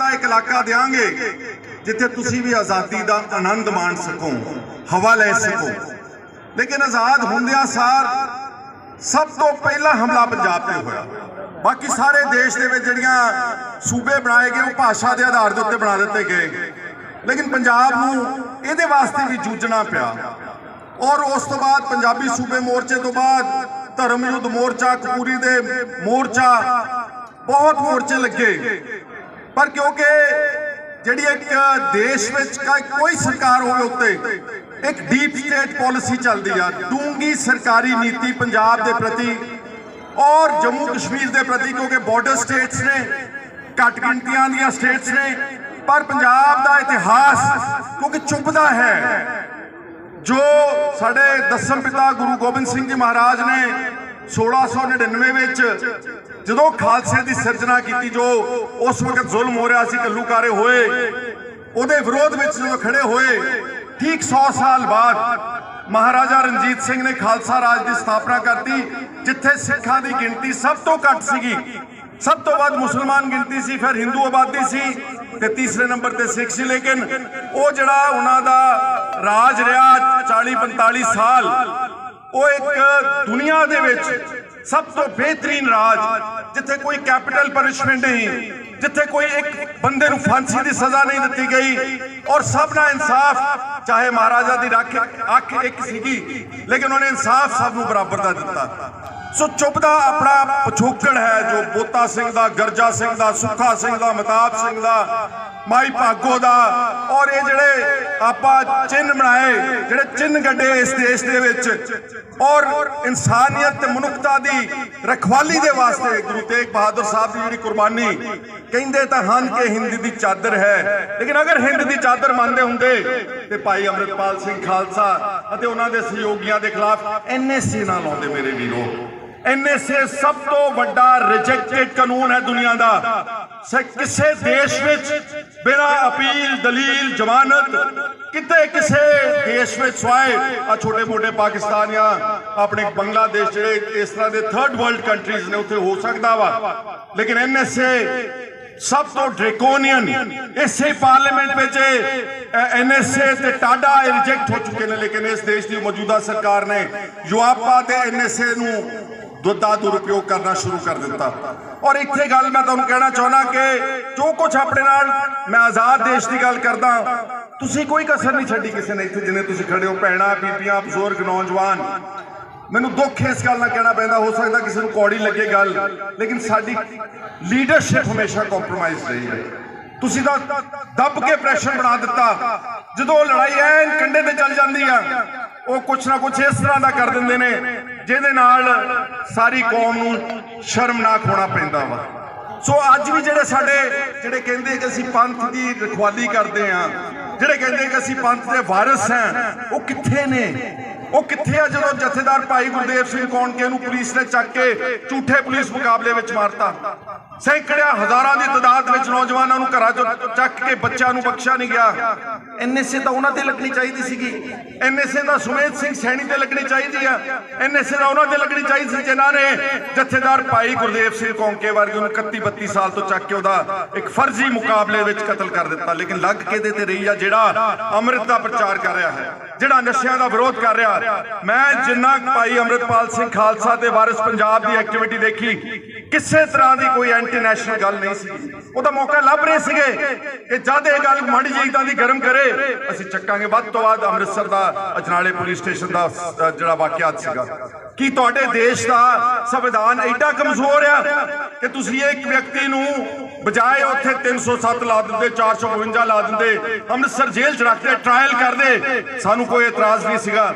ਦਾ ਇੱਕ ਇਲਾਕਾ ਦੇਾਂਗੇ ਜਿੱਥੇ ਤੁਸੀਂ ਵੀ ਆਜ਼ਾਦੀ ਦਾ ਆਨੰਦ ਮਾਣ ਸਕੋ, ਹਵਾ ਲੈ ਸਕੋ। ਲੇਕਿਨ ਆਜ਼ਾਦ ਹੁੰਦਿਆਂ ਸਾਰ ਸਭ ਤੋਂ ਪਹਿਲਾ ਹਮਲਾ ਪੰਜਾਬ ਤੇ ਹੋਇਆ। ਬਾਕੀ ਸਾਰੇ ਦੇਸ਼ ਦੇ ਵਿੱਚ ਜਿਹੜੀਆਂ ਸੂਬੇ ਬਣਾਏ ਗਏ, ਉਹ ਭਾਸ਼ਾ ਦੇ ਆਧਾਰ ਦੇ ਉੱਤੇ ਬਣਾ ਦਿੱਤੇ ਗਏ। ਲੇਕਿਨ ਪੰਜਾਬ ਨੂੰ ਇਹਦੇ ਵਾਸਤੇ ਵੀ ਜੂਝਣਾ ਪਿਆ। ਔਰ ਉਸ ਤੋਂ ਬਾਅਦ ਪੰਜਾਬੀ ਸੂਬੇ ਮੋਰਚੇ ਤੋਂ ਬਾਅਦ ਧਰਮ ਯੁੱਧ ਮੋਰਚਾ, ਕਪੂਰੀ ਦੇ ਮੋਰਚਾ, ਬਹੁਤ ਮੋਰਚੇ ਲੱਗੇ। ਪਰ ਕਿਉਂਕਿ ਜਿਹੜੀ ਇੱਕ ਦੇਸ਼ ਵਿੱਚ ਕੋਈ ਸਰਕਾਰ ਹੋਵੇ ਉੱਤੇ, ਇੱਕ ਡੀਪ ਸਟੇਟ ਪਾਲਿਸੀ ਚੱਲਦੀ ਆ ਡੂੰਗੀ ਸਰਕਾਰੀ ਨੀਤੀ ਪੰਜਾਬ ਦੇ ਪ੍ਰਤੀ ਔਰ ਜੰਮੂ ਕਸ਼ਮੀਰ ਦੇ ਪ੍ਰਤੀ, ਕਿਉਂਕਿ ਬਾਰਡਰ ਸਟੇਟਸ ਨੇ, ਘੱਟ ਗਿਣਤੀਆਂ ਦੀਆਂ ਸਟੇਟਸ ਨੇ, ਪਰ ਪੰਜਾਬ ਦਾ ਇਤਿਹਾਸ ਕਿਉਂਕਿ ਚੁੱਪਦਾ ਹੈ, ਜੋ ਸਾਡੇ ਦਸਮ ਪਿਤਾ ਗੁਰੂ ਗੋਬਿੰਦ ਸਿੰਘ ਜੀ ਮਹਾਰਾਜ ਨੇ 1699 ਵਿੱਚ ਜਦੋਂ ਖਾਲਸੇ ਦੀ ਸਿਰਜਣਾ ਕੀਤੀ, ਜੋ ਉਸ ਵਕਤ ਜ਼ੁਲਮ ਹੋ ਰਿਹਾ ਸੀ, ਕੱਲੂਕਾਰੇ ਹੋਏ, ਉਹਦੇ ਵਿਰੋਧ ਵਿੱਚ ਜਦੋਂ ਖੜੇ ਹੋਏ, ਠੀਕ 100 ਸਾਲ ਬਾਅਦ ਮਹਾਰਾਜਾ ਰਣਜੀਤ ਸਿੰਘ ਨੇ ਖਾਲਸਾ ਰਾਜ ਦੀ ਸਥਾਪਨਾ ਕਰਤੀ, ਜਿੱਥੇ ਸਿੱਖਾਂ ਦੀ ਗਿਣਤੀ ਸਭ ਤੋਂ ਘੱਟ ਸੀਗੀ। ਸਭ ਤੋਂ ਵੱਧ ਮੁਸਲਮਾਨ ਗਿਣਤੀ ਸੀ, ਫਿਰ ਹਿੰਦੂ ਆਬਾਦੀ ਸੀ ਤੇ ਤੀਸਰੇ ਨੰਬਰ ਤੇ ਸਿੱਖ ਸੀ। ਲੇਕਿਨ ਉਹ ਜਿਹੜਾ ਉਹਨਾਂ ਦਾ ਰਾਜ ਰਿਹਾ 40 45 ਸਾਲ ਉਹ ਇੱਕ ਦੁਨੀਆ ਦੇ ਵਿੱਚ ਸਭ ਤੋਂ ਬਿਹਤਰੀਨ ਰਾਜ, ਜਿੱਥੇ ਕੋਈ ਕੈਪੀਟਲ ਪਨਿਸ਼ਮੈਂਟ ਨਹੀਂ, ਜਿੱਥੇ ਕੋਈ ਇੱਕ ਬੰਦੇ ਨੂੰ ਫਾਂਸੀ ਦੀ ਸਜ਼ਾ ਨਹੀਂ ਦਿੱਤੀ ਗਈ ਔਰ ਸਭ ਦਾ ਇਨਸਾਫ, ਚਾਹੇ ਮਹਾਰਾਜਾ ਦੀ ਰੱਖ ਅੱਖ ਇੱਕ ਸੀਗੀ, ਲੇਕਿਨ ਉਹਨੇ ਇਨਸਾਫ ਸਭ ਨੂੰ ਬਰਾਬਰ ਦਾ ਦਿੱਤਾ। ਸੋ ਚੁੱਪ ਦਾ ਆਪਣਾ ਪਿਛੋਕੜ ਹੈ ਜੋ ਬੋਤਾ ਸਿੰਘ ਦਾ, ਗਰਜਾ ਸਿੰਘ ਦਾ, ਸੁੱਖਾ ਸਿੰਘ ਦਾ ਮਤਾਬ ਸਿੰਘ ਦਾ, ਮਾਈ ਭਾਗੋ ਦਾ। ਔਰ ਇਹ ਜਿਹੜੇ ਆਪਾਂ ਚਿੰਨ ਬਣਾਏ, ਜਿਹੜੇ ਚਿੰਨ ਗੱਡੇ ਇਸ ਦੇਸ਼ ਦੇ ਵਿੱਚ, ਔਰ ਇਨਸਾਨੀਅਤ ਤੇ ਮਨੁੱਖਤਾ ਦੀ ਰਖਵਾਲੀ ਦੇ ਵਾਸਤੇ ਗੁਰੂ ਤੇਗ ਬਹਾਦਰ ਸਾਹਿਬ ਦੀ ਜਿਹੜੀ ਕੁਰਬਾਨੀ, ਕਹਿੰਦੇ ਤਾਂ ਹਨ ਕਿ ਹਿੰਦ ਦੀ ਚਾਦਰ ਹੈ। ਲੇਕਿਨ ਅਗਰ ਹਿੰਦ ਦੀ ਚਾਦਰ ਮੰਨਦੇ ਹੁੰਦੇ, ਤੇ ਭਾਈ ਅੰਮ੍ਰਿਤਪਾਲ ਸਿੰਘ ਖਾਲਸਾ ਅਤੇ ਉਹਨਾਂ ਦੇ ਸਹਿਯੋਗੀਆਂ ਦੇ ਖਿਲਾਫ ਐਨਐਸਸੀ ਨਾ ਲਾਉਂਦੇ ਮੇਰੇ ਵੀਰੋ। ਐਨਐਸਏ ਸਭ ਤੋਂ ਵੱਡਾ ਰਿਜੈਕਟਡ ਕਾਨੂੰਨ ਹੈ ਦੁਨੀਆ ਦਾ। ਕਿਸੇ ਦੇਸ਼ ਵਿੱਚ ਬਿਨਾਂ ਅਪੀਲ, ਦਲੀਲ, ਜ਼ਮਾਨਤ, ਕਿਤੇ ਕਿਸੇ ਦੇਸ਼ ਵਿੱਚ ਸਵਾਏ। ਆ ਛੋਟੇ ਮੋਟੇ ਪਾਕਿਸਤਾਨ ਜਾਂ ਆਪਣੇ ਬੰਗਲਾਦੇਸ਼ ਜਿਹੜੇ ਇਸ ਤਰ੍ਹਾਂ ਦੇ ਥਰਡ ਵਰਲਡ ਕੰਟਰੀਜ਼ ਨੇ, ਉੱਥੇ ਹੋ ਸਕਦਾ ਵਾ। ਲੇਕਿਨ ਐਨਐਸਏ ਸਭ ਤੋਂ ਡ੍ਰੇਕੋਨੀਅਨ ਇਸੇ ਪਾਰਲੀਮੈਂਟ ਵਿੱਚ ਐਨਐਸਏ ਤੇ ਟਾਡਾ ਰਿਜੈਕਟ ਹੋ ਚੁੱਕੇ ਨੇ। ਲੇਕਿਨ ਇਸ ਦੇਸ਼ ਦੀ ਮੌਜੂਦਾ ਸਰਕਾਰ ਨੇ ਯੂਆਪਾ ਤੇ ਐਨਐਸਏ ਨੂੰ ਦੁੱਧ ਦਾ ਦੁਰਉਪਯੋਗ ਕਰਨਾ ਸ਼ੁਰੂ ਕਰ ਦਿੱਤਾ। ਔਰ ਇੱਥੇ ਗੱਲ ਮੈਂ ਤੁਹਾਨੂੰ ਕਹਿਣਾ ਚਾਹੁੰਦਾ ਕਿ ਜੋ ਕੁਝ ਆਪਣੇ ਨਾਲ ਮੈਂ ਆਜ਼ਾਦ ਦੇਸ਼ ਦੀ ਗੱਲ ਕਰਦਾ, ਤੁਸੀਂ ਕੋਈ ਕਸਰ ਨਹੀਂ ਛੱਡੀ ਕਿਸੇ ਨੇ ਇੱਥੇ ਜਿੰਨੇ ਤੁਸੀਂ ਖੜੇ ਹੋ, ਭੈਣਾਂ, ਬੀਬੀਆਂ, ਬਜ਼ੁਰਗ, ਨੌਜਵਾਨ। ਮੈਨੂੰ ਦੁੱਖ ਇਸ ਗੱਲ ਨਾਲ ਕਹਿਣਾ ਪੈਂਦਾ, ਹੋ ਸਕਦਾ ਕਿਸੇ ਨੂੰ ਕੌੜੀ ਲੱਗੇ ਗੱਲ, ਲੇਕਿਨ ਸਾਡੀ ਲੀਡਰਸ਼ਿਪ ਹਮੇਸ਼ਾ ਕੰਪਰੋਮਾਈਜ਼ ਰਹੀ ਹੈ। ਤੁਸੀਂ ਤਾਂ ਦੱਬ ਕੇ ਪ੍ਰੈਸ਼ਰ ਬਣਾ ਦਿੱਤਾ, ਜਦੋਂ ਲੜਾਈ ਐਨ ਕੰਡੇ ਤੇ ਚੱਲ ਜਾਂਦੀ ਆ, ਉਹ ਕੁਛ ਨਾ ਕੁਛ ਇਸ ਤਰ੍ਹਾਂ ਦਾ ਕਰ ਦਿੰਦੇ ਨੇ। ਜਿਹਦੇ ਨਾਲ ਸਾਰੀ ਕੌਮ ਨੂੰ ਸ਼ਰਮਨਾਕ ਹੋਣਾ ਪੈਂਦਾ ਵਾ। ਸੋ ਅੱਜ ਵੀ ਜਿਹੜੇ ਸਾਡੇ, ਜਿਹੜੇ ਕਹਿੰਦੇ ਕਿ ਅਸੀਂ ਪੰਥ ਦੀ ਰਖਵਾਲੀ ਕਰਦੇ ਆ ਜਿਹੜੇ ਕਹਿੰਦੇ ਕਿ ਅਸੀਂ ਪੰਥ ਦੇ ਵਾਰਿਸ ਹਾਂ, ਉਹ ਕਿੱਥੇ ਨੇ? ਉਹ ਕਿੱਥੇ ਆ ਜਦੋਂ ਜਥੇਦਾਰ ਭਾਈ ਗੁਰਦੇਵ ਸਿੰਘ ਕੌਣ ਕੇ ਨੂੰ ਪੁਲਿਸ ਨੇ ਚੱਕ ਕੇ ਝੂਠੇ ਪੁਲਿਸ ਮੁਕਾਬਲੇ ਵਿੱਚ ਮਾਰਤਾ? ਸੈਂਕੜਿਆਂ ਹਜ਼ਾਰਾਂ ਦੀ ਤਦਾਦ ਵਿੱਚ ਨੌਜਵਾਨਾਂ ਨੂੰ ਘਰਾਂ ਚੋਂ ਚੱਕ ਕੇ ਬੱਚਿਆਂ ਨੂੰ ਬਖਸ਼ਿਆ ਨਹੀਂ ਗਿਆ। ਐਨਐਸਏ ਤਾਂ ਉਹਨਾਂ ਤੇ ਲੱਗਣੀ ਚਾਹੀਦੀ ਸੀਗੀ। ਐਨਐਸਏ ਦਾ ਸੁਮੇਧ ਸਿੰਘ ਸੈਣੀ ਤੇ ਲੱਗਣੀ ਚਾਹੀਦੀ ਆ। ਐਨਐਸਏ ਦਾ ਉਹਨਾਂ ਤੇ ਲੱਗਣੀ ਚਾਹੀਦੀ ਸੀ ਜਿਨ੍ਹਾਂ ਨੇ ਜਥੇਦਾਰ ਭਾਈ ਗੁਰਦੇਵ ਸਿੰਘ ਕੌਂਕੇ ਵਰਗੇ ਨੂੰ 31 32 ਸਾਲ ਤੋਂ ਚੱਕ ਕੇ ਉਹਦਾ ਇੱਕ ਫਰਜ਼ੀ ਮੁਕਾਬਲੇ ਵਿੱਚ ਕਤਲ ਕਰ ਦਿੱਤਾ। ਲੇਕਿਨ ਲੱਗ ਕੇ ਦੇ ਤੇ ਰਹੀ ਆ ਜਿਹੜਾ ਅੰਮ੍ਰਿਤ ਦਾ ਪ੍ਰਚਾਰ ਕਰ ਰਿਹਾ ਹੈ ਜਿਹੜਾ ਨਸ਼ਿਆਂ ਦਾ ਵਿਰੋਧ ਕਰ ਰਿਹਾ। ਮੈਂ ਜਿੰਨਾ ਭਾਈ ਅੰਮ੍ਰਿਤਪਾਲ ਸਿੰਘ ਖਾਲਸਾ ਦੇ ਵਾਰਿਸ ਪੰਜਾਬ ਦੀ ਐਕਟੀਵਿਟੀ ਦੇਖੀ ਕਿਸੇ ਤਰ੍ਹਾਂ ਦੀ ਕੋਈ ਐਂਟੀ ਨੈਸ਼ਨਲ ਗੱਲ ਨਹੀਂ ਸੀ। ਉਹ ਤਾਂ ਮੌਕਾ ਲੱਭ ਰਹੇ ਸੀਗੇ ਕਿ ਜਦ ਇਹ ਗੱਲ ਮਾੜੀ ਜੀ ਤਾਂ ਦੀ ਗਰਮ ਕਰੇ, ਅਸੀਂ ਚੱਕਾਂਗੇ। ਵੱਧ ਤੋਂ ਵੱਧ ਅੰਮ੍ਰਿਤਸਰ ਦਾ, ਅਜਨਾਲੇ ਪੁਲਿਸ ਸਟੇਸ਼ਨ ਦਾ ਜਿਹੜਾ ਵਾਕਿਆਤ ਸੀਗਾ। ਕੀ ਤੁਹਾਡੇ ਦੇਸ਼ ਦਾ ਸੰਵਿਧਾਨ ਐਡਾ ਕਮਜ਼ੋਰ ਆ ਕਿ ਤੁਸੀਂ ਇੱਕ ਵਿਅਕਤੀ ਨੂੰ ਬਜਾਏ ਉੱਥੇ 307 ਲਾ ਦਿੰਦੇ 452 ਲਾ ਦਿੰਦੇ, ਅੰਮ੍ਰਿਤਸਰ ਜੇਲ੍ਹ 'ਚ ਰੱਖਦੇ ਟ੍ਰਾਇਲ ਕਰਦੇ? ਸਾਨੂੰ ਕੋਈ ਇਤਰਾਜ਼ ਨਹੀਂ ਸੀਗਾ।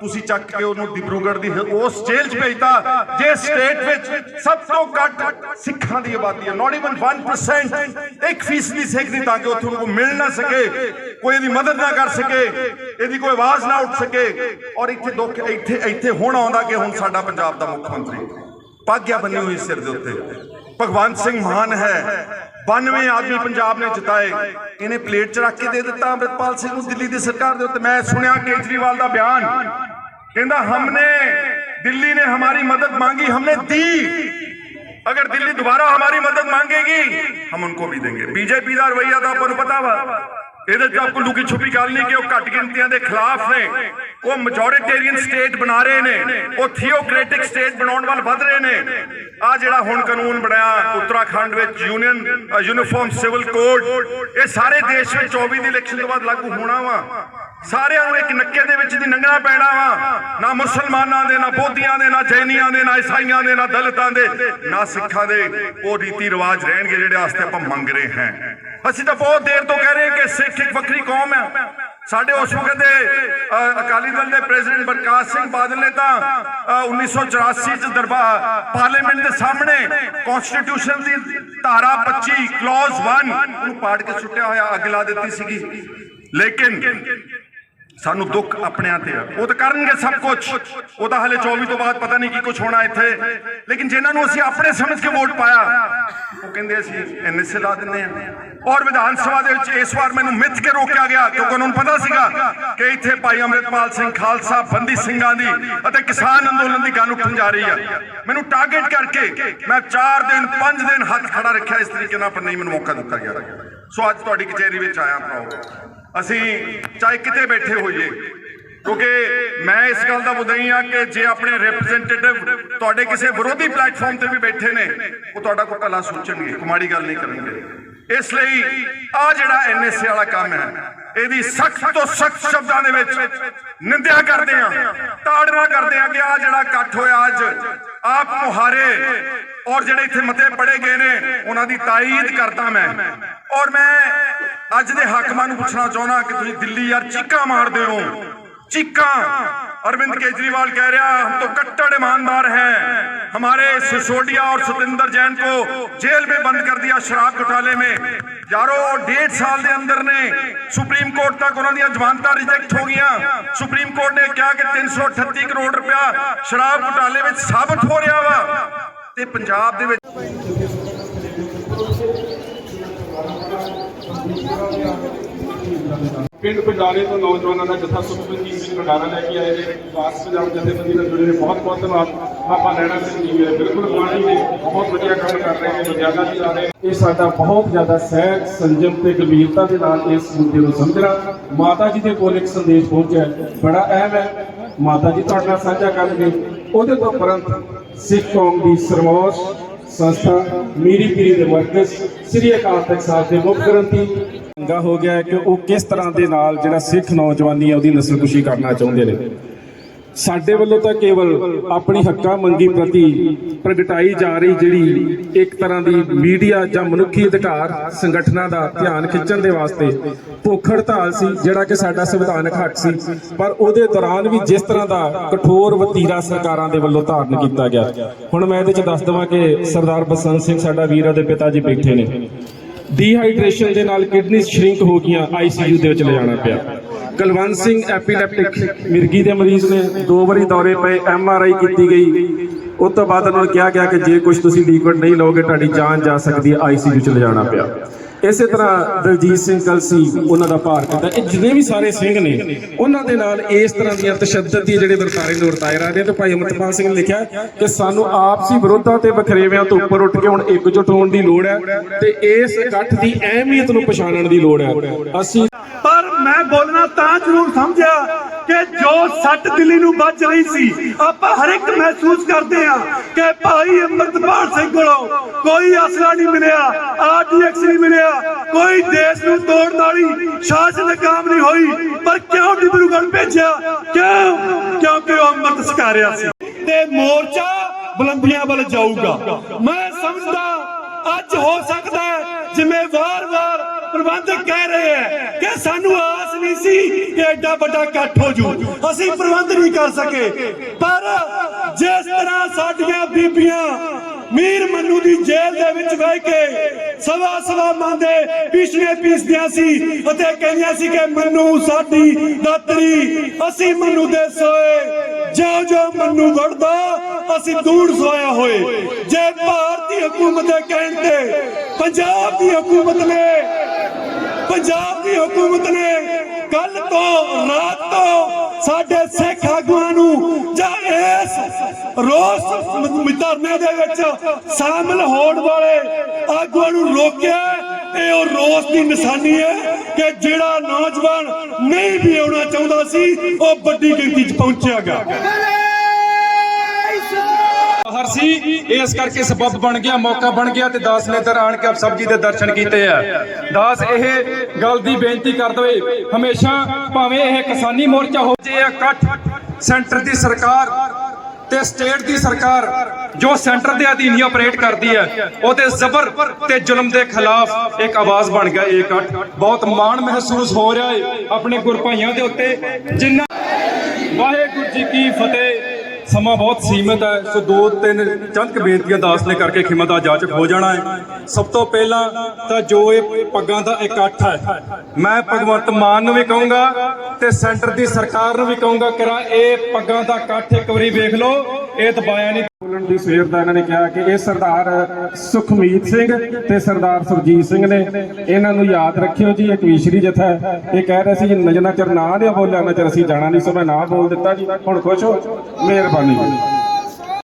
ਤੁਸੀਂ ਚੱਕ ਕੇ ਉਹਨੂੰ ਦਿਬਰੂਗੜ੍ਹ ਦੀ ਉਸ ਜੇਲ੍ਹ 'ਚ ਭੇਜਤਾ ਜੇ ਸਟੇਟ ਵਿੱਚ ਸਭ ਤੋਂ ਘੱਟ ਸਿੱਖਾਂ ਦੀ ਆਬਾਦੀ ਹੈ ਨਾਟ ਇਵਨ 1% 1% 1% ਸਿੱਖ ਦੀ ਤਾਂ ਕਿ ਉੱਥੋਂ ਨੂੰ ਮਿਲ ਨਾ ਸਕੇ, ਕੋਈ ਇਹਦੀ ਮਦਦ ਨਾ ਕਰ ਸਕੇ, ਇਹਦੀ ਕੋਈ ਆਵਾਜ਼ ਨਾ ਉੱਠ ਸਕੇ। ਔਰ ਇੱਥੇ ਦੁੱਖ, ਇੱਥੇ ਇੱਥੇ ਹੁਣ ਆਉਂਦਾ ਕਿ ਹੁਣ ਸਾਡਾ ਪੰਜਾਬ ਦਾ ਮੁੱਖ ਮੰਤਰੀ ਪਾਗਿਆ ਬਣੀ ਹੋਈ ਸਿਰ ਦੇ ਉੱਤੇ। ਭਗਵੰਤ ਸਿੰਘ ਮਾਨ ਹੈ 92 ਆਦਮੀ ਪੰਜਾਬ ਨੇ ਜਿਤਾਏ। ਇਹਨੇ ਪਲੇਟ 'ਚ ਰੱਖ ਕੇ ਦੇ ਦਿੱਤਾ ਅਮਰਿਤਪਾਲ ਸਿੰਘ ਨੂੰ ਦਿੱਲੀ ਦੀ ਸਰਕਾਰ ਦੇ ਉੱਤੇ। ਮੈਂ ਸੁਣਿਆ ਕੇਜਰੀਵਾਲ ਦਾ ਬਿਆਨ। ਕਹਿੰਦਾ, ਹਮਨੇ, ਦਿੱਲੀ ਨੇ ਹਮਾਰੀ ਮਦਦ ਮੰਗੀ, ਹਮਨੇ ਦੀ। अगर दिल्ली दोबारा हमारी मदद मांगेगी हम उनको भी देंगे बीजेपੀ ਦਾ ਰਵਈਆ ਤਾਂ ਆਪਾਂ ਨੂੰ ਪਤਾ ਵਾ ਇਹਦੇ ਚ ਆਪਾਂ ਲੁਕੀ ਛੁਪੀ ਗੱਲ ਨਹੀਂ ਕਿ ਉਹ ਘੱਟ ਗਿਣਤੀਆਂ ਦੇ ਖਿਲਾਫ ਨੇ ਉਹ ਮੈਜੋਰਿਟੇਰੀਅਨ ਸਟੇਟ ਬਣਾ ਰਹੇ ਨੇ ਉਹ ਥੀਓਕ੍ਰੈਟਿਕ ਸਟੇਟ ਬਣਾਉਣ ਵੱਲ ਵਧ ਰਹੇ ਨੇ ਆ ਜਿਹੜਾ ਹੁਣ ਕਾਨੂੰਨ ਬਣਿਆ ਉੱਤਰਾਖੰਡ ਵਿੱਚ ਯੂਨੀਅਨ ਯੂਨੀਫਾਰਮ ਸਿਵਲ ਕੋਡ ਇਹ ਸਾਰੇ ਦੇਸ਼ ਵਿੱਚ 24 ਦੀ ਇਲੈਕਸ਼ਨ ਤੋਂ ਬਾਅਦ ਲਾਗੂ ਹੋਣਾ ਵਾ ਸਾਰਿਆਂ ਨੂੰ ਇੱਕ ਨੱਕੇ ਦੇ ਵਿੱਚ ਦੀ ਨੰਗਣਾ ਪੈਣਾ ਵਾ। ਨਾ ਮੁਸਲਮਾਨਾਂ ਦੇ ਨਾ ਬੋਧੀਆਂ ਦੇ ਨਾ ਜੈਨੀਆਂ ਦੇ ਨਾ ਈਸਾਈਆਂ ਦੇ ਨਾ ਦਲਿਤਾਂ ਦੇ ਨਾ ਸਿੱਖਾਂ ਦੇ ਉਹ ਰੀਤੀ ਰਿਵਾਜ ਰਹਿਣਗੇ ਜਿਹੜੇ ਵਾਸਤੇ ਆਪਾਂ ਮੰਗ ਰਹੇ ਹਾਂ। ਅਸੀਂ ਤਾਂ ਬਹੁਤ ਦੇਰ ਤੋਂ ਕਹਿ ਰਹੇ ਕਿ ਸਿੱਖ ਇੱਕ ਵੱਖਰੀ ਕੌਮ ਹੈ। ਸਾਡੇ ਉਸ ਵਕਤ ਦੇ ਅਕਾਲੀ ਦਲ ਦੇ ਪ੍ਰੈਜ਼ੀਡੈਂਟ ਪ੍ਰਕਾਸ਼ ਸਿੰਘ ਬਾਦਲ ਨੇ ਤਾਂ ਅ, 1984 ਚ ਦਰਬਾਰ ਪਾਰਲੀਮੈਂਟ ਦੇ ਸਾਹਮਣੇ ਕਨਸਟੀਟਿਊਸ਼ਨ ਦੀ ਧਾਰਾ 25 ਕਲੌਜ਼ 1 ਨੂੰ ਪਾੜ ਕੇ ਸੁੱਟਿਆ ਹੋਇਆ ਅੱਗ ਲਾ ਦਿੱਤੀ ਸੀਗੀ। ਲੇਕਿਨ ਸਾਨੂੰ ਦੁੱਖ ਆਪਣਿਆਂ ਤੇ ਆ। ਉਹ ਤਾਂ ਕਰਨਗੇ ਸਭ ਕੁਝ ਉਹ ਤਾਂ ਹਲੇ 24 ਤੋਂ ਬਾਅਦ ਪਤਾ ਨਹੀਂ ਕੀ ਕੁਝ ਹੋਣਾ ਇੱਥੇ। ਲੇਕਿਨ ਜਿਨ੍ਹਾਂ ਨੂੰ ਅਸੀਂ ਆਪਣੇ ਸਮਝ ਕੇ ਵੋਟ ਪਾਇਆ, ਉਹ ਕਹਿੰਦੇ ਅਸੀਂ ਐਨਐਸਏ ਲਾ ਦਿੰਦੇ ਆ। ਔਰ ਵਿਧਾਨ ਸਭਾ ਦੇ ਵਿੱਚ ਇਸ ਵਾਰ ਮੈਨੂੰ ਮਿੱਥ ਕੇ ਰੋਕਿਆ ਗਿਆ। ਕਿਉਂਕਿ ਉਹਨਾਂ ਨੂੰ ਪਤਾ ਸੀਗਾ ਕਿ ਇੱਥੇ ਭਾਈ ਅਮਰਿਤਪਾਲ ਸਿੰਘ ਖਾਲਸਾ, ਬੰਦੀ ਸਿੰਘਾਂ ਦੀ ਅਤੇ ਕਿਸਾਨ ਅੰਦੋਲਨ ਦੀ ਗੱਲ ਉੱਠਣ ਜਾ ਰਹੀ ਆ। ਮੈਨੂੰ ਟਾਰਗੇਟ ਕਰਕੇ ਮੈਂ 4 ਦਿਨ 5 ਦਿਨ ਹੱਥ ਖੜਾ ਰੱਖਿਆ ਇਸ ਤਰੀਕੇ ਨਾਲ, ਪਰ ਨਹੀਂ ਮੈਨੂੰ ਮੌਕਾ ਦਿੱਤਾ ਗਿਆ। ਸੋ ਅੱਜ ਤੁਹਾਡੀ ਕਚਹਿਰੀ ਵਿੱਚ ਆਇਆ ਭਰਾਓ ਅਸੀਂ ਚਾਹੇ ਕਿਤੇ ਬੈਠੇ ਹੋਈਏ। ਕਿਉਂਕਿ ਮੈਂ ਇਸ ਗੱਲ ਦਾ ਮੁਦਈ ਆ ਕਿ ਜੇ ਆਪਣੇ ਰਿਪਰੈਜ਼ੈਂਟੇਟਿਵ ਤੁਹਾਡੇ ਕਿਸੇ ਵਿਰੋਧੀ ਪਲੇਟਫਾਰਮ ਤੇ ਵੀ ਬੈਠੇ ਨੇ, ਉਹ ਤੁਹਾਡਾ ਕੋਈ ਭਲਾ ਸੋਚਣਗੇ ਕੁਮਾੜੀ ਗੱਲ ਨਹੀਂ ਕਰਨਗੇ। ਇਸ ਲਈ ਆ ਜਿਹੜਾ ਐਨਐਸਏ ਵਾਲਾ ਕੰਮ ਹੈ, ਇਹਦੀ ਸਖਤ ਤੋਂ ਸਖਤ ਸ਼ਬਦਾਂ ਦੇ ਵਿੱਚ ਨਿੰਦਿਆ ਕਰਦੇ ਆ ਤਾੜਨਾ ਕਰਦੇ ਆ ਕਿ ਆ ਜਿਹੜਾ ਇਕੱਠ ਹੋਇਆ ਅੱਜ ਆਪ ਮੁਹਾਰੇ ਔਰ ਜਿਹੜੇ ਇੱਥੇ ਮਤੇ ਪੜੇ ਗਏ ਨੇ, ਉਹਨਾਂ ਦੀ ਤਾਈਦ ਕਰਦਾ ਮੈਂ। ਔਰ ਮੈਂ ਅੱਜ ਦੇ ਹਾਕਮਾਂ ਨੂੰ ਪੁੱਛਣਾ ਚਾਹੁੰਦਾ ਕਿ ਤੁਸੀਂ ਦਿੱਲੀ ਯਾਰ ਚੀਕਾਂ ਮਾਰਦੇ ਹੋ। ਚੀਕਾਂ। अरविंद केजरीवाल कह रहा है हम तो कट्टर ईमानदार हैं हमारे सिसोदिया और सतेंद्र जैन को जेल में बंद कर दिया शराब घोटाले में यारो डेढ़ साल के अंदर ने सुप्रीम कोर्ट तक उन्होंने जमानत रिजेक्ट हो गया सुप्रीम कोर्ट ने कहा कि 338 करोड़ रुपया शराब घोटाले में साबित हो रहा वा ਤੇ ਪੰਜਾਬ ਦੇ ਵਿੱਚ ਪਿੰਡ ਪੰਡਾਲੇ ਤੋਂ ਨੌਜਵਾਨਾਂ ਦਾ ਜਥਾ ਸੁਖਮਨਜੀਤ ਸਿੰਘ ਭੰਡਾਰਾ ਲੈ ਕੇ ਆਏ ਨੇ। ਵਾਸ ਪੰਜਾਬ ਜਥੇਬੰਦੀ ਨਾਲ ਜੁੜੇ ਨੇ। ਬਹੁਤ ਬਹੁਤ ਧੰਨਵਾਦ। ਬਾਬਾ ਨੈਣਾ ਸਿੰਘ ਜੀ ਬਿਲਕੁਲ ਪਾਣੀ ਨੇ। ਬਹੁਤ ਵਧੀਆ ਕੰਮ ਕਰ ਰਹੇ ਨੇ। ਮਰਿਆਦਾ ਦੀ ਰਹੇ ਇਹ ਸਾਡਾ ਬਹੁਤ ਜ਼ਿਆਦਾ ਸਹਿਜ, ਸੰਜਮ ਤੇ ਗੰਭੀਰਤਾ ਦੇ ਨਾਲ ਇਸ ਮੁੱਦੇ ਨੂੰ ਸਮਝਣਾ। ਮਾਤਾ ਜੀ ਦੇ ਕੋਲ ਇੱਕ ਸੰਦੇਸ਼ ਪਹੁੰਚਿਆ। ਬੜਾ ਅਹਿਮ ਹੈ। ਮਾਤਾ ਜੀ ਤੁਹਾਡੇ ਨਾਲ ਸਾਂਝਾ ਕਰਨਗੇ। ਉਹਦੇ ਤੋਂ ਉਪਰੰਤ ਸਿੱਖ ਕੌਮ ਦੀ ਸਰਮੋਸ ਸੰਸਥਾ, ਮੀਰੀ ਪੀਰੀ ਦੇ ਮਰਕਜ਼ ਸ੍ਰੀ ਅਕਾਲ ਤਖਤ ਸਾਹਿਬ ਦੇ ਮੁੱਖ ਗ੍ਰੰਥੀ ਚੰਗਾ ਹੋ ਗਿਆ ਕਿ ਉਹ ਕਿਸ ਤਰ੍ਹਾਂ ਦੇ ਨਾਲ ਜਿਹੜਾ ਸਿੱਖ ਨੌਜਵਾਨੀ ਹੈ ਉਹਦੀ ਨਸਲਕੁਸ਼ੀ ਕਰਨਾ ਚਾਹੁੰਦੇ ਨੇ। ਸਾਡੇ ਵੱਲੋਂ ਤਾਂ ਕੇਵਲ ਆਪਣੀ ਹੱਕਾਂ ਮੰਗੀ ਪ੍ਰਤੀ ਪ੍ਰਗਟਾਈ ਜਾ ਰਹੀ ਜਿਹੜੀ ਇੱਕ ਤਰ੍ਹਾਂ ਦੀ ਮੀਡੀਆ ਜਾਂ ਮਨੁੱਖੀ ਅਧਿਕਾਰ ਸੰਗਠਨਾਂ ਦਾ ਧਿਆਨ ਖਿੱਚਣ ਦੇ ਵਾਸਤੇ ਭੁੱਖ ਹੜਤਾਲ ਸੀ, ਜਿਹੜਾ ਕਿ ਸਾਡਾ ਸੰਵਿਧਾਨਕ ਹੱਕ ਸੀ, ਪਰ ਉਹਦੇ ਦੌਰਾਨ ਵੀ ਜਿਸ ਤਰ੍ਹਾਂ ਦਾ ਕਠੋਰ ਵਤੀਰਾ ਸਰਕਾਰਾਂ ਦੇ ਵੱਲੋਂ ਧਾਰਨ ਕੀਤਾ ਗਿਆ। ਹੁਣ ਮੈਂ ਇਹਦੇ ਚ ਦੱਸ ਦਵਾਂ ਕਿ ਸਰਦਾਰ ਬਸੰਤ ਸਿੰਘ, ਸਾਡਾ ਵੀਰ ਦੇ ਪਿਤਾ ਜੀ ਬੈਠੇ ਨੇ। ਡੀਹਾਈਡਰੇਸ਼ਨ ਦੇ ਨਾਲ ਕਿਡਨੀ ਸ਼ਰਿੰਕ ਹੋ ਗਈਆਂ ਆਈਸੀਯੂ ਦੇ ਵਿੱਚ ਲਿਜਾਣਾ ਪਿਆ। ਕੁਲਵੰਤ ਸਿੰਘ ਐਪੀਲੈਪਟਿਕ ਮਿਰਗੀ ਦੇ ਮਰੀਜ਼ ਨੇ ਦੋ ਵਾਰੀ ਦੌਰੇ ਪਏ ਐਮਆਰਆਈ ਕੀਤੀ ਗਈ। ਉਸ ਤੋਂ ਬਾਅਦ ਉਹਨਾਂ ਨੂੰ ਕਿਹਾ ਗਿਆ ਕਿ ਜੇ ਕੁਝ ਤੁਸੀਂ ਲਿਕਵਿਡ ਨਹੀਂ ਲਓਗੇ, ਤੁਹਾਡੀ ਜਾਨ ਜਾ ਸਕਦੀ ਹੈ ਆਈਸੀਯੂ ਚ ਲਿਜਾਣਾ ਪਿਆ। ਇਸੇ ਤਰ੍ਹਾਂ ਦਲਜੀਤ ਸਿੰਘ ਕਲਸੀ ਉਹਨਾਂ ਦਾ ਭਾਰ ਕੀਤਾ ਇਹ ਜਿੰਨੇ ਵੀ ਸਾਰੇ ਸਿੰਘ ਨੇ ਉਹਨਾਂ ਦੇ ਨਾਲ ਇਸ ਤਰ੍ਹਾਂ ਦੀਆਂ ਤਸ਼ੱਦਦ ਦੀ ਜਿਹੜੇ ਵਰਤਾਰੇ ਨੂੰ ਵਰਤਾਏ ਰਹੇ ਨੇ ਤੇ ਭਾਈ ਅਮਰਤਪਾਲ ਸਿੰਘ ਨੇ ਲਿਖਿਆ ਕਿ ਸਾਨੂੰ ਆਪਸੀ ਵਿਰੋਧਾਂ ਤੇ ਵਖਰੇਵਿਆਂ ਤੋਂ ਉੱਪਰ ਉੱਠ ਕੇ ਹੁਣ ਇਕਜੁੱਟ ਹੋਣ ਦੀ ਲੋੜ ਹੈ ਤੇ ਇਸ ਇਕੱਠ ਦੀ ਅਹਿਮੀਅਤ ਨੂੰ ਪਛਾਣਨ ਦੀ ਲੋੜ ਹੈ। ਅਸੀਂ ਪਰ ਮੈਂ ਬੋਲਣਾ ਤਾਂ ਜ਼ਰੂਰ ਸਮਝਿਆ ਕਿ ਜੋ ਸੱਟ ਦਿੱਲੀ ਨੂੰ ਵੱਜ ਰਹੀ ਸੀ, ਆਪਾਂ ਹਰ ਇੱਕ ਮਹਿਸੂਸ ਕਰਦੇ ਆ ਕਿ ਭਾਈ ਅੰਮ੍ਰਿਤਪਾਲ ਸਿੰਘ ਕੋਲੋਂ ਕੋਈ ਅਸਲਾ ਨਹੀਂ ਮਿਲਿਆ ਆਰਡੀਐਕਸ ਨਹੀਂ ਮਿਲਿਆ, ਕੋਈ ਦੇਸ਼ ਨੂੰ ਤੋੜਨ ਵਾਲੀ ਸ਼ਾਸਨ ਕਾਮ ਨਹੀਂ ਹੋਈ। ਪਰ ਕਿਉਂ ਡਿਬਰੂਗੜ੍ਹ ਭੇਜਿਆ? ਕਿਉਂ? ਕਿਉਂਕਿ ਉਹ ਅੰਮ੍ਰਿਤ ਸਕਾਰਿਆ ਸੀ। ਤੇ ਮੋਰਚਾ ਬੁਲੰਦੀਆਂ ਵੱਲ ਜਾਊਗਾ। ਮੈਂ ਸਮਝਦਾ, ਅੱਜ ਹੋ ਸਕਦਾ ਜਿਵੇਂ ਵਾਰ-ਵਾਰ ਪ੍ਰਬੰਧਕ ਕਹਿ ਰਹੇ ਹੈ ਕਿ ਸਾਨੂੰ ਆਸ ਨਹੀਂ ਸੀ ਕਿ ਐਡਾ ਵੱਡਾ ਇਕੱਠ ਹੋ ਜੂ। ਅਸੀਂ ਪ੍ਰਬੰਧ ਨਹੀਂ ਕਰ ਸਕੇ। ਪਰ ਜਿਸ ਤਰ੍ਹਾਂ ਸਾਡੀਆਂ ਬੀਬੀਆਂ ਮੀਰ ਮੰਨੂ ਦੀ ਜੇਲ੍ਹ ਦੇ ਵਿੱਚ ਬਹਿ ਕੇ ਸਵਾ ਸਵਾ ਮੰਦੇ ਪਿਛਲੇ ਪੀਸਦਿਆਂ ਸੀ ਅਤੇ ਕਹਿੰਦੀਆਂ ਸੀ ਕਿ ਮੰਨੂ ਸਾਡੀ ਦਾਤਰੀ, ਅਸੀਂ ਮੰਨੂ ਦੇ ਸੋਏ। ਜੋ ਜੋ ਮੰਨੂ ਵੜਦਾ, ਅਸੀਂ ਦੂੜ ਸੋਇਆ ਹੋਏ। ਜੇ ਭਾਰਤੀ ਹਕੂਮਤ ਦੇ ਕਹਿਣ ਤੇ ਪੰਜਾਬ ਦੀ ਹਕੂਮਤ ਨੇ, ਪੰਜਾਬ ਦੀ ਹਕੂਮਤ ਨੇ ਕੱਲ ਤੋਂ, ਰਾਤ ਤੋਂ ਸਾਡੇ ਸਿੱਖ ਆਗੂਆਂ ਨੂੰ ਜਾਂ ਇਸ ਰੋਸ ਧਰਨੇ ਦੇ ਵਿੱਚ ਸ਼ਾਮਲ ਹੋਣ ਵਾਲੇ ਆਗੂਆਂ ਨੂੰ ਰੋਕਿਆ, ਇਹ ਉਹ ਰੋਸ ਦੀ ਨਿਸ਼ਾਨੀ ਹੈ ਕਿ ਜਿਹੜਾ ਨੌਜਵਾਨ ਨਹੀਂ ਵੀ ਆਉਣਾ ਚਾਹੁੰਦਾ ਸੀ, ਉਹ ਵੱਡੀ ਗਿਣਤੀ 'ਚ ਪਹੁੰਚਿਆਗਾ ਹਰ ਸੀ ਇਸ ਕਰਕੇ ਸਬਬ ਬਣ ਗਿਆ, ਮੌਕਾ ਬਣ ਗਿਆ ਤੇ ਦਾਸ ਨੇ ਇੱਧਰ ਆਣ ਕੇ ਆਪ ਸਭ ਜੀ ਦੇ ਦਰਸ਼ਨ ਕੀਤੇ ਆ। ਦਾਸ, ਇਹ ਗੱਲ ਦੀ ਬੇਨਤੀ ਕਰ ਦਵੇ, ਹਮੇਸ਼ਾ ਭਾਵੇਂ ਇਹ ਕਿਸਾਨੀ ਮੋਰਚਾ ਹੋ ਜੇ ਇਕੱਠ, ਸੈਂਟਰ ਦੀ ਸਰਕਾਰ ਤੇ ਸਟੇਟ ਦੀ ਸਰਕਾਰ ਜੋ ਸੈਂਟਰ ਦੇ ਅਧੀਨ ਹੀ ਆਪਰੇਟ ਕਰਦੀ ਹੈ, ਉਹਦੇ ਜ਼ਬਰ ਤੇ ਜ਼ੁਲਮ ਦੇ ਖਿਲਾਫ ਇੱਕ ਆਵਾਜ਼ ਬਣ ਗਿਆ, ਇਹ ਇਕੱਠ। ਬਹੁਤ ਮਾਣ ਮਹਿਸੂਸ ਹੋ ਰਿਹਾ ਹੈ ਆਪਣੇ ਗੁਰਭਾਈਆਂ ਦੇ ਉੱਤੇ ਜਿਨ੍ਹਾਂ ਵਾਹਿਗੁਰੂ ਜੀ ਕੀ ਫਤਿਹ। ਸਮਾਂ ਬਹੁਤ ਸੀਮਿਤ ਹੈ, ਸੋ ਦੋ ਤਿੰਨ ਚੰਦ ਕੁ ਬੇਨਤੀਆਂ ਦਾਸ ਨੇ ਕਰਕੇ ਖਿਮਾ ਦਾ ਜਾਚਕ ਹੋ ਜਾਣਾ ਹੈ। ਸਭ ਤੋਂ ਪਹਿਲਾਂ ਤਾਂ ਜੋ ਇਹ ਪੱਗਾਂ ਦਾ ਇਕੱਠ ਹੈ, ਮੈਂ ਭਗਵੰਤ ਮਾਨ ਨੂੰ ਵੀ ਕਹੂੰਗਾ ਤੇ ਸੈਂਟਰ ਦੀ ਸਰਕਾਰ ਨੂੰ ਵੀ ਕਹੂੰਗਾ, ਕਰਾ, ਇਹ ਪੱਗਾਂ ਦਾ ਇਕੱਠ ਇੱਕ ਵਾਰੀ ਵੇਖ ਲਓ, ਇਹ ਦਬਾਇਆ ਨਹੀਂ ਬੋਲਣ ਦੀ ਸਵੇਰ ਦਾ ਇਹਨਾਂ ਨੇ ਕਿਹਾ ਕਿ ਇਹ ਸਰਦਾਰ ਸੁਖਮੀਤ ਸਿੰਘ ਤੇ ਸਰਦਾਰ ਸੁਰਜੀਤ ਸਿੰਘ ਨੇ। ਇਹਨਾਂ ਨੂੰ ਯਾਦ ਰੱਖਿਓ ਜੀ, ਇਹ ਵਿਸ਼ਰੀ ਜਥਾ ਇਹ ਕਹਿ ਰਹੇ ਸੀ ਜੀ ਨਜਨਾ ਚਰ ਨਾ ਦੇ ਬੋਲਿਆ ਨਾ ਚਰ ਅਸੀਂ ਜਾਣਾ ਨਹੀਂ ਸੋ ਮੈਂ ਨਾ ਬੋਲ ਦਿੱਤਾ ਜੀ। ਹੁਣ ਖੁਸ਼ ਹੋ, ਮਿਹਰਬਾਨੀ।